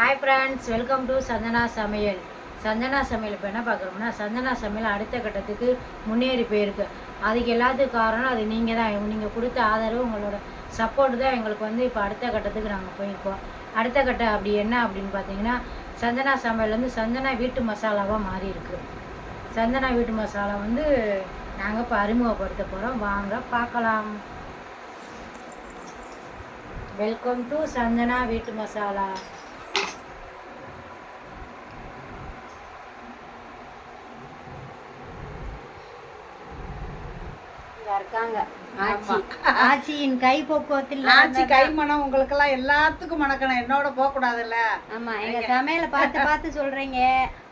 Hi friends welcome to Chandana சமையல் சந்தனா சமையல் இப்போ என்ன பார்க்குறோம்னா சந்தனா சமையல் அடுத்த கட்டத்துக்கு முன்னேறி போயிருக்கு. அதுக்கு எல்லாத்துக்கும் காரணம் அது நீங்கள் தான். நீங்கள் கொடுத்த ஆதரவு உங்களோட சப்போர்ட் தான் எங்களுக்கு வந்து இப்போ அடுத்த கட்டத்துக்கு நாங்கள் போயிருக்கோம். அடுத்த கட்டம் அப்படி என்ன அப்படின்னு பார்த்தீங்கன்னா சந்தனா சமையல் வந்து சந்தனா வீட்டு மசாலாவாக மாறி இருக்கு சந்தனா வீட்டு மசாலா வந்து நாங்கள் இப்போ அறிமுகப்படுத்த போகிறோம் வாங்க பார்க்கலாம். வெல்கம் டு சந்தனா வீட்டு மசாலா. இருக்காங்க. ஆச்சி ஆச்சியின் கை பக்குவத்தில் ஆச்சி கை மனம் உங்களுக்கெல்லாம் எல்லாத்துக்கும் மணக்கணும் என்னோட போக கூடாதுல்ல ஆமா எங்க சமையல பார்த்து பார்த்து சொல்றீங்க.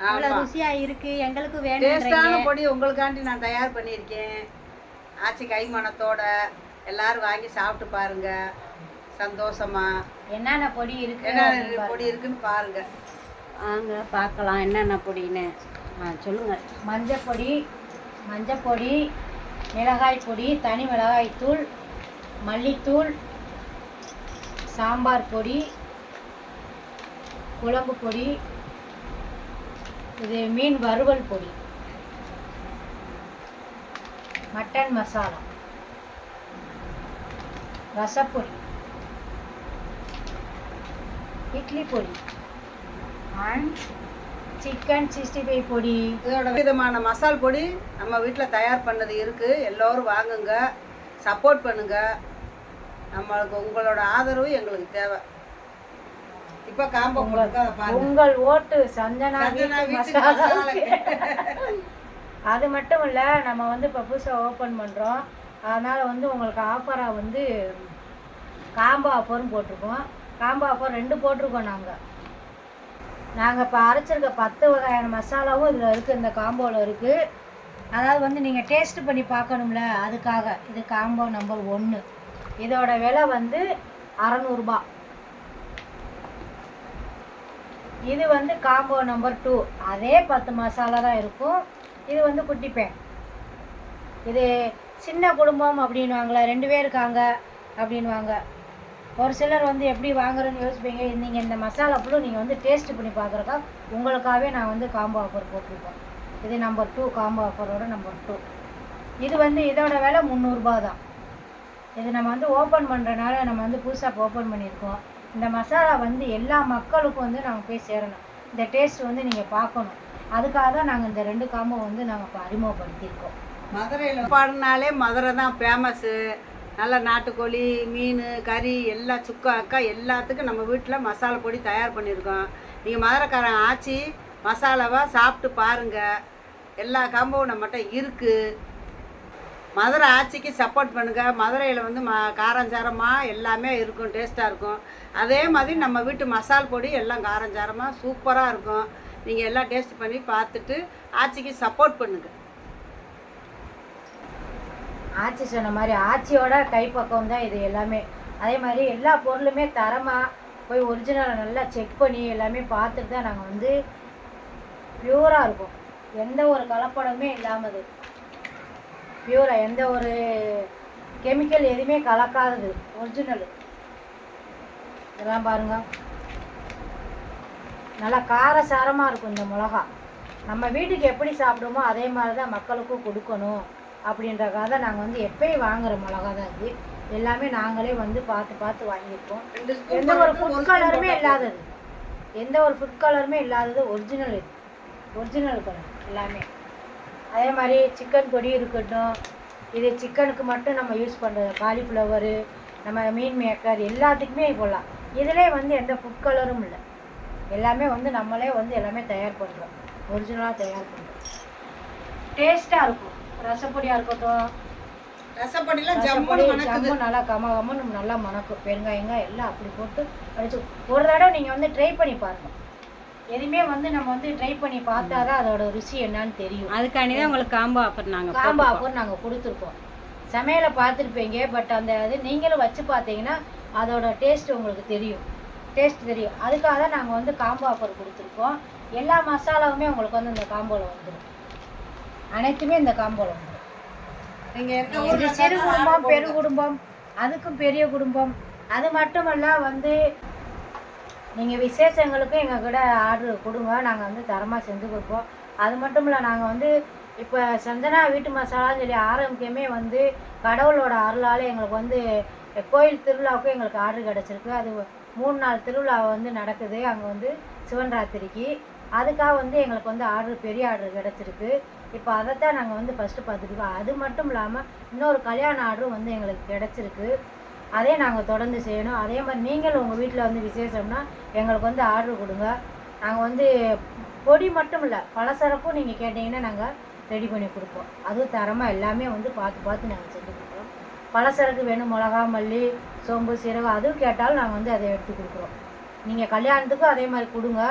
அவ்வளவு. ருசியா இருக்கு. எங்களுக்கு டேஸ்டான வேணும் பொடி உங்களுக்காண்டி நான் தயார் பண்ணியிருக்கேன். ஆச்சி கை எல்லாரும் வாங்கி சாப்பிட்டு பாருங்க. சந்தோஷமா. என்னென்ன பொடி இருக்கு? என்ன அப்படின்னு பாருங்க. பொடி இருக்குன்னு பாருங்க. வாங்க பார்க்கலாம். என்னென்ன பொடின்னு? ஆ சொல்லுங்க. மஞ்சள் பொடி மஞ்சள் பொடி மிளகாய் பொடி தனி மிளகாய் தூள் மல்லித்தூள் சாம்பார் பொடி குழம்பு பொடி இது மீன் வறுவல் பொடி மட்டன் மசாலா ரசப்பொடி இட்லி பொடி அண்ட் சிக்கன் சிக்ஸ்டி ஃபைவ் பொடி. இதோட விதமான மசால் பொடி நம்ம வீட்டில் தயார் பண்ணது இருக்கு. எல்லோரும் வாங்குங்க. சப்போர்ட் பண்ணுங்க. நம்மளுக்கு உங்களோட ஆதரவு எங்களுக்கு தேவை. இப்போ காம்போ உங்கள் ஓட்டு மசாலா. அது மட்டும் இல்லை நம்ம வந்து இப்போ புதுசாக ஓப்பன் பண்ணுறோம் அதனால் வந்து உங்களுக்கு ஆஃபராக வந்து காம்போ ஆஃபரும் போட்டிருக்கோம். காம்போ ஆஃபர் ரெண்டு போட்டிருக்கோம் நாங்கள் நாங்கள் இப்போ அரைச்சிருக்க பத்து வகையான மசாலாவும் இதில் இருக்குது இந்த காம்போவில் இருக்குது அதாவது வந்து நீங்கள் டேஸ்ட் பண்ணி பார்க்கணும்ல அதுக்காக. இது காம்போ நம்பர் ஒன்று இதோட விலை வந்து அறநூறுபா. இது வந்து காம்போ நம்பர் டூ அதே பத்து மசாலா தான் இருக்கும். இது வந்து குட்டி பேன் இது சின்ன குடும்பம் அப்படின்வாங்களே ரெண்டு பேர் இருக்காங்க அப்படின்வாங்க ஒரு சிலர் வந்து எப்படி வாங்குறேன்னு யோசிப்பீங்க? நீங்கள் இந்த மசாலா ஃபுல்லும் நீங்கள் வந்து டேஸ்ட் பண்ணி பார்க்குறக்கா உங்களுக்காகவே நான் வந்து காம்போ ஆஃபர் போட்டிருக்கோம். இது நம்பர் டூ காம்போ ஆஃபரோட நம்பர் டூ இது வந்து இதோட விலை முந்நூறுரூபா தான். இது நம்ம வந்து ஓப்பன் பண்ணுறனால நம்ம வந்து புதுசாக ஓப்பன் பண்ணியிருக்கோம். இந்த மசாலா வந்து எல்லா மக்களுக்கும் வந்து நாங்கள் போய் சேரணும். இந்த டேஸ்ட் வந்து நீங்கள் பார்க்கணும். அதுக்காக தான் நாங்கள் இந்த ரெண்டு காம்போ வந்து நாங்கள் இப்போ அறிமுகப்படுத்தியிருக்கோம். மதுரையில் பாடினாலே மதுரை தான் ஃபேமஸ்ஸு நல்ல நாட்டுக்கோழி மீன் கறி எல்லா சுக்கா அக்கா எல்லாத்துக்கும் நம்ம வீட்டில் மசாலா பொடி தயார் பண்ணியிருக்கோம் நீங்கள் மதுரைக்காரன் ஆச்சி மசாலாவாக சாப்பிட்டு பாருங்கள் எல்லா காம்பவும் நம்மகிட்ட இருக்குது மதுரை ஆச்சிக்கு சப்போர்ட் பண்ணுங்கள் மதுரையில் வந்து ம காரஞ்சாரமாக எல்லாமே இருக்கும் டேஸ்ட்டாக இருக்கும். அதே மாதிரி நம்ம வீட்டு மசால் பொடி எல்லாம் காரஞ்சாரமாக சூப்பராக இருக்கும். நீங்கள் எல்லாம் டேஸ்ட் பண்ணி பார்த்துட்டு ஆட்சிக்கு சப்போர்ட் பண்ணுங்கள் ஆச்சி சொன்ன மாதிரி ஆச்சியோட கைப்பக்கம் தான் இது எல்லாமே. அதே மாதிரி எல்லா பொருளுமே தரமாக போய் ஒரிஜினலை நல்லா செக் பண்ணி எல்லாமே பார்த்துட்டு தான் நாங்கள் வந்து ப்யூராக இருக்கும். எந்த ஒரு கலப்படமே இல்லாமது ப்யூராக எந்த ஒரு கெமிக்கல் எதுவுமே கலக்காதது ஒரிஜினல் இதெல்லாம் பாருங்க. நல்லா காரசாரமாக இருக்கும் இந்த மிளகா. நம்ம வீட்டுக்கு எப்படி சாப்பிடுமோ அதே மாதிரி தான் மக்களுக்கும் கொடுக்கணும். அப்படின்றக்காக தான் நாங்கள் வந்து எப்பயும் வாங்குற மிளகா தான் இது. எல்லாமே நாங்களே வந்து பார்த்து பார்த்து வாங்கியிருக்கோம். எந்த ஒரு ஃபுட் கலருமே இல்லாதது. எந்த ஒரு ஃபுட் கலருமே இல்லாதது. ஒரிஜினல் இது. ஒரிஜினல் கலர் எல்லாமே. அதே மாதிரி சிக்கன் பொடி இருக்கட்டும். இது சிக்கனுக்கு மட்டும் நம்ம யூஸ் பண்ணுறது காலிஃப்ளவரு நம்ம மீன் மேக்கர் எல்லாத்துக்குமே போடலாம். இதிலே வந்து எந்த ஃபுட் கலரும் இல்லை. எல்லாமே வந்து நம்மளே வந்து எல்லாமே தயார் பண்ணுறோம் ஒரிஜினலாக தயார் பண்ணுறோம் டேஸ்ட்டாக இருக்கும். ரசப்பொடியாக இருக்கட்டும். ரசப்பொடிலாம் மணக்குது ஜம்மு நல்லா கம கமன்னு நல்லா மணக்கும் பெருங்காயங்க எல்லாம் அப்படி போட்டு அடிச்சு ஒரு தடவை நீங்கள் வந்து ட்ரை பண்ணி பாருங்க. எதுவுமே வந்து நம்ம வந்து ட்ரை பண்ணி பார்த்தா தான் அதோட ருசி என்னன்னு தெரியும். அதுக்காண்டி தான் உங்களுக்கு காம்போ ஆஃபர் நாங்கள் காம்போ ஆஃபர் நாங்கள் கொடுத்துருக்கோம். சமையலை பார்த்துருப்பீங்க பட் அந்த இது நீங்களும் வச்சு பார்த்தீங்கன்னா அதோட டேஸ்ட் உங்களுக்கு தெரியும். டேஸ்ட் தெரியும். அதுக்காக தான் நாங்கள் வந்து காம்போ ஆஃபர் கொடுத்துருக்கோம். எல்லா மசாலாவுமே உங்களுக்கு வந்து இந்த காம்போவில் வந்துடும் அனைத்துமே இந்த இது ஊர்ல சிறு குடும்பம் பெரு. குடும்பம் அதுக்கும் பெரிய குடும்பம். அது மட்டுமல்ல வந்து நீங்கள் விசேஷங்களுக்கும் எங்கள் கூட ஆர்டர் கொடுங்க. நாங்கள் வந்து தரமாக செஞ்சு கொடுப்போம். அது மட்டும் இல்லை நாங்கள் வந்து இப்போ சந்தனா வீட்டு மசாலான்னு சொல்லி ஆரம்பிக்கமே வந்து கடவுளோட அருளால் எங்களுக்கு வந்து கோயில் திருவிழாவுக்கும் எங்களுக்கு ஆர்டர் கிடச்சிருக்கு. அது மூணு நாள் திருவிழா வந்து நடக்குது. அங்கே வந்து சிவன் ராத்திரிக்கு. அதுக்காக வந்து எங்களுக்கு வந்து ஆர்டர் பெரிய ஆர்டர் கிடச்சிருக்கு. இப்போ அதைத்தான் நாங்கள் வந்து ஃபஸ்ட்டு பார்த்துருக்கோம். அது மட்டும் இல்லாமல் இன்னொரு கல்யாண ஆர்டரும் வந்து எங்களுக்கு கிடச்சிருக்கு. அதே நாங்கள் தொடர்ந்து செய்யணும். அதே மாதிரி நீங்களும் உங்கள் வீட்டில் வந்து விசேஷம்னா எங்களுக்கு வந்து ஆர்டர் கொடுங்க. நாங்கள் வந்து பொடி மட்டும் இல்லை பலசரக்கும் நீங்கள் கேட்டிங்கன்னா நாங்கள் ரெடி பண்ணி கொடுப்போம். அதுவும் தரமாக எல்லாமே வந்து பார்த்து பார்த்து நாங்கள் செஞ்சு கொடுக்குறோம் பலசரக்கு வேணும். மிளகா மல்லி சோம்பு சீரகம் அதுவும் கேட்டாலும் நாங்கள் வந்து அதை எடுத்து கொடுக்குறோம். நீங்கள் கல்யாணத்துக்கும் அதே மாதிரி கொடுங்க.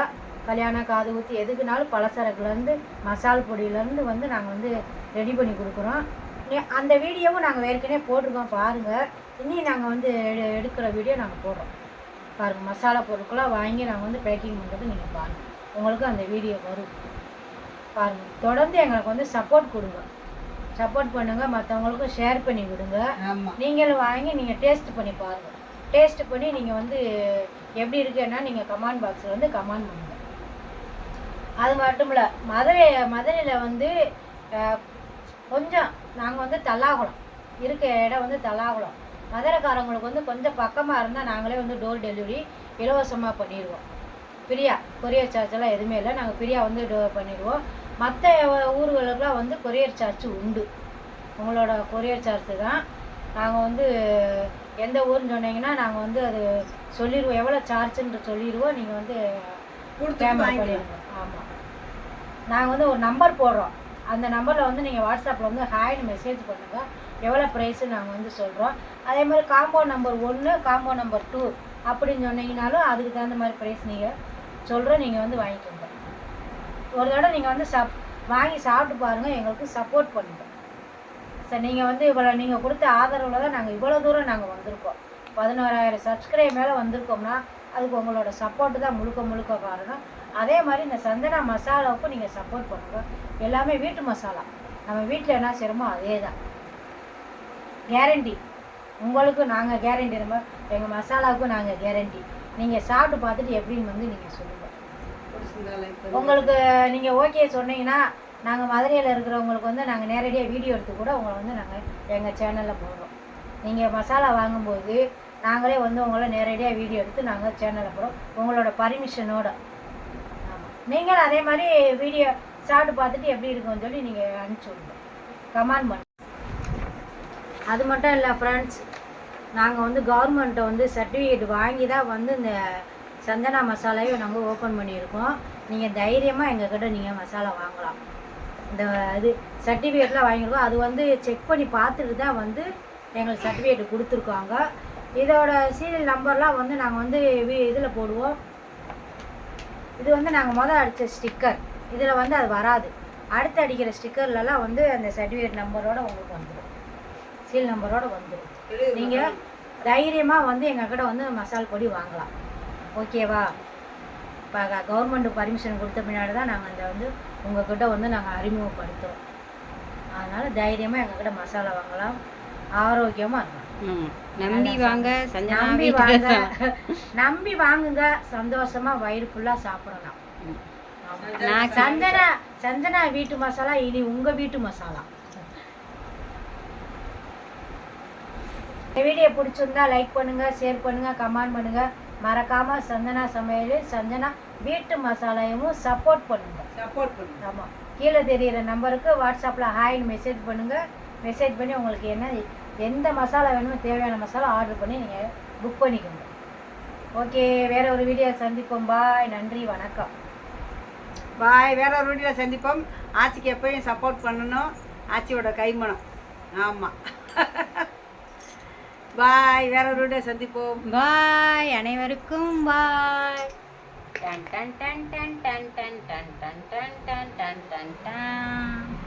கல்யாணம் காது ஊற்றி எதுக்குனாலும் பலசரக்குலேருந்து மசால் பொடியிலேருந்து வந்து நாங்கள் வந்து ரெடி பண்ணி கொடுக்குறோம். அந்த வீடியோவும் நாங்கள் ஏற்கனவே போட்டிருக்கோம் பாருங்கள் இனி நாங்கள் வந்து எடு- எடுக்கிற வீடியோ நாங்கள் போடுறோம். பாருங்கள் மசாலா பொருட்களாக வாங்கி நாங்கள் வந்து பேக்கிங் பண்ணுறது நீங்கள் பாருங்கள் உங்களுக்கு அந்த வீடியோ வரும். பாருங்கள் தொடர்ந்து எங்களுக்கு வந்து சப்போர்ட் கொடுங்க. சப்போர்ட் பண்ணுங்கள் மற்றவங்களுக்கும் ஷேர் பண்ணி விடுங்க. ஆமாம் நீங்களும் வாங்கி நீங்கள் டேஸ்ட் பண்ணி பாருங்கள் டேஸ்ட் பண்ணி நீங்கள் வந்து எப்படி இருக்குன்னா நீங்கள் கமெண்ட் பாக்ஸில் வந்து கமெண்ட் பண்ணுங்கள் அது மட்டும் இல்லை மதுரை மதுரையில் வந்து கொஞ்சம் நாங்கள் வந்து தல்லாகுளம். இருக்க இடம் வந்து தல்லாகுளம். மதுரைக்காரங்களுக்கு வந்து கொஞ்சம் பக்கமாக இருந்தால் நாங்களே வந்து டோர் டெலிவரி இலவசமாக பண்ணிடுவோம். ஃப்ரீயா. கொரியர் சார்ஜ் எல்லாம் எதுவுமே இல்லை. நாங்கள் ஃப்ரீயாக வந்து டோ பண்ணிடுவோம். மற்ற ஊர்களுக்கெலாம் வந்து கொரியர் சார்ஜ் உண்டு. உங்களோட கொரியர் சார்ஜ் தான். நாங்கள் வந்து எந்த ஊர்னு சொன்னீங்கன்னா நாங்கள் வந்து அது சொல்லிடுவோம். எவ்வளோ சார்ஜுன்ற சொல்லிடுவோம். நீங்கள் வந்து கொடுத்து ஆமாம் நாங்கள் வந்து ஒரு நம்பர் போடுறோம். அந்த நம்பரில் வந்து நீங்கள் வாட்ஸ்அப்பில் வந்து ஹாய்னு மெசேஜ் பண்ணுங்கள் எவ்வளோ ப்ரைஸுன்னு நாங்கள் வந்து சொல்கிறோம் அதே மாதிரி காம்போ நம்பர் ஒன்று காம்போ நம்பர் டூ அப்படின்னு சொன்னீங்கனாலும் அதுக்கு தகுந்த மாதிரி ப்ரைஸ் நீங்கள் சொல்கிறோம் நீங்கள் வந்து வாங்கிக்கோங்க. ஒரு தடவை நீங்கள் வந்து சப் வாங்கி சாப்பிட்டு பாருங்கள் எங்களுக்கு சப்போர்ட் பண்ணுங்கள் சார் நீங்கள் வந்து இவ்வளோ நீங்கள் கொடுத்த ஆதரவில் தான் நாங்கள் இவ்வளோ தூரம் நாங்கள் வந்திருக்கோம். பதினோராயிரம் சப்ஸ்கிரைப் மேலே வந்திருக்கோம்னா அதுக்கு உங்களோட சப்போர்ட்டு தான் முழுக்க முழுக்க காரணம். அதே மாதிரி இந்த சந்தனா மசாலாவுக்கும் நீங்கள் சப்போர்ட் பண்ணுங்க. எல்லாமே வீட்டு மசாலா. நம்ம வீட்டில் என்ன செய்கிறோமோ அதே தான் கேரண்டி உங்களுக்கு நாங்கள் கேரண்டி நம்ம எங்கள் மசாலாவுக்கும் நாங்கள் கேரண்டி நீங்கள் சாப்பிட்டு பார்த்துட்டு எப்படின்னு வந்து நீங்கள் சொல்லுங்கள் உங்களுக்கு நீங்கள் ஓகே சொன்னீங்கன்னா நாங்கள் மதுரையில் இருக்கிறவங்களுக்கு வந்து நாங்கள் நேரடியாக வீடியோ எடுத்து கூட உங்களை வந்து நாங்கள் எங்கள் சேனலில் போடுறோம். நீங்கள் மசாலா வாங்கும்போது நாங்களே வந்து உங்களை நேரடியாக வீடியோ எடுத்து நாங்கள் சேனலில் போடுறோம். உங்களோட பர்மிஷனோட நீங்களும் அதே மாதிரி வீடியோ ஷார்ட் பார்த்துட்டு எப்படி இருக்குன்னு சொல்லி நீங்கள் அனுப்பிச்சி விடுங்க. கமெண்ட் பண்ணு அது மட்டும் இல்லை ஃப்ரெண்ட்ஸ் நாங்கள் வந்து கவர்மெண்ட்டை வந்து சர்டிஃபிகேட் வாங்கி தான் வந்து இந்த சந்தனா மசாலாவையும் நாங்கள் ஓப்பன் பண்ணியிருக்கோம். நீங்கள் தைரியமாக எங்ககிட்ட நீங்கள் மசாலா வாங்கலாம். இந்த இது சர்டிஃபிகேட்லாம் வாங்கியிருக்கோம். அது வந்து செக் பண்ணி பார்த்துட்டு தான் வந்து எங்களுக்கு சர்டிஃபிகேட் கொடுத்துருக்காங்க. இதோட சீரியல் நம்பர்லாம் வந்து நாங்கள் வந்து இதில் போடுவோம். இது வந்து நாங்கள் மொதல் அடித்த ஸ்டிக்கர் இதில் வந்து அது வராது. அடுத்து அடிக்கிற ஸ்டிக்கர்லலாம் வந்து அந்த சர்டிஃபிகேட் நம்பரோட உங்களுக்கு வந்துடும் சீல் நம்பரோட வந்துடும் நீங்கள் தைரியமாக வந்து எங்ககிட்ட வந்து மசால் பொடி வாங்கலாம். ஓகேவா இப்போ கவர்மெண்ட் பர்மிஷன் கொடுத்த பின்னாடி தான் நாங்கள் அந்த வந்து உங்ககிட்ட வந்து நாங்கள் அறிமுகப்படுத்துகிறோம் அதனால் தைரியமாக எங்ககிட்ட மசாலா வாங்கலாம். ஆரோக்கியமாக இருக்கும் ம். நம்பி வாங்க நம்பி வாங்க. நம்பி வாங்குங்க சந்தோஷமா வயிறு ஃபுல்லாக சாப்பிடலாம். சந்தனா சந்தனா வீட்டு மசாலா இனி உங்க வீட்டு மசாலா. வீடியோ பிடிச்சிருந்தா லைக் பண்ணுங்க ஷேர் பண்ணுங்க கமெண்ட் பண்ணுங்க. மறக்காம சந்தனா சமையல் சந்தனா வீட்டு மசாலாவையும் சப்போர்ட் பண்ணுங்க. சப்போர்ட் பண்ணுங்க. ஆமாம் கீழே தெரியிற நம்பருக்கு வாட்ஸ்அப்பில் ஹாய்னு மெசேஜ் பண்ணுங்கள் மெசேஜ் பண்ணி உங்களுக்கு என்ன எந்த மசாலா வேணுமோ தேவையான மசாலா ஆர்டர் பண்ணி நீங்கள் புக் பண்ணிக்கோங்க ஓகே வேற ஒரு வீடியோ சந்திப்போம் பாய் நன்றி வணக்கம் பாய் வேற ஒரு வீடியோவில் சந்திப்போம் ஆச்சிக்கு எப்பயும் சப்போர்ட் பண்ணணும் ஆச்சியோட கைமணம் ஆமாம் பாய் வேற ஒரு வீடியோ சந்திப்போம் பாய் அனைவருக்கும் பாய் டன் டன் டன் டன் டன் டன் டன் டன் டன் டன் டன் டன் டன்